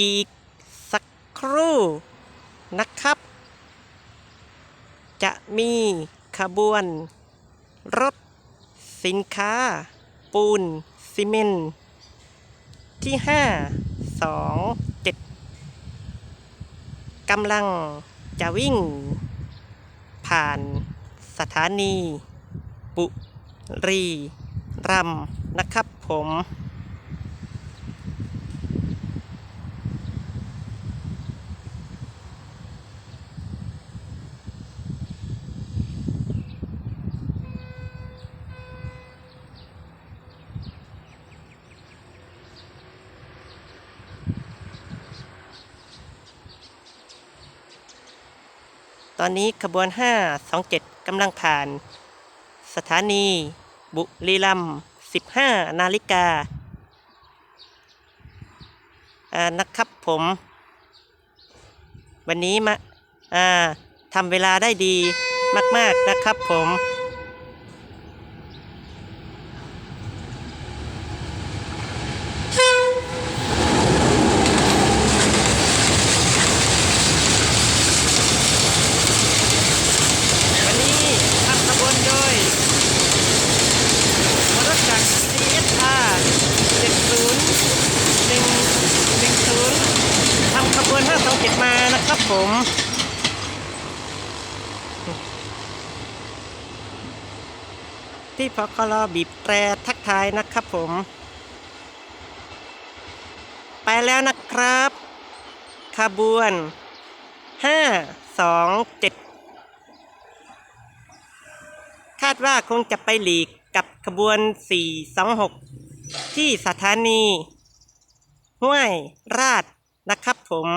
อีกสักครู่นะครับ จะมีขบวน รถ สินค้า ปูนซีเมนต์ที่5 2 7กำลังจะวิ่ง ผ่านสถานี ปุรีรัมนะครับผม ตอนนี้ขบวน 527 กำลังผ่าน สถานี บุรีรัมย์15 นาฬิกาอ่านะครับผม วันนี้มาอ่าทำเวลาได้ดีมาก ๆ นะครับผม วันนี้ทำขบวนโดยรถจักร CSR 70 110ทำขบวน 527 มานะครับ ผมที่พคลบีบแตรทักทายนะครับผม ไปแล้วนะครับ ขบวน527คาดว่าคงจะไปหลีกกับขบวน426ที่สถานี ห้วยราชนะครับผม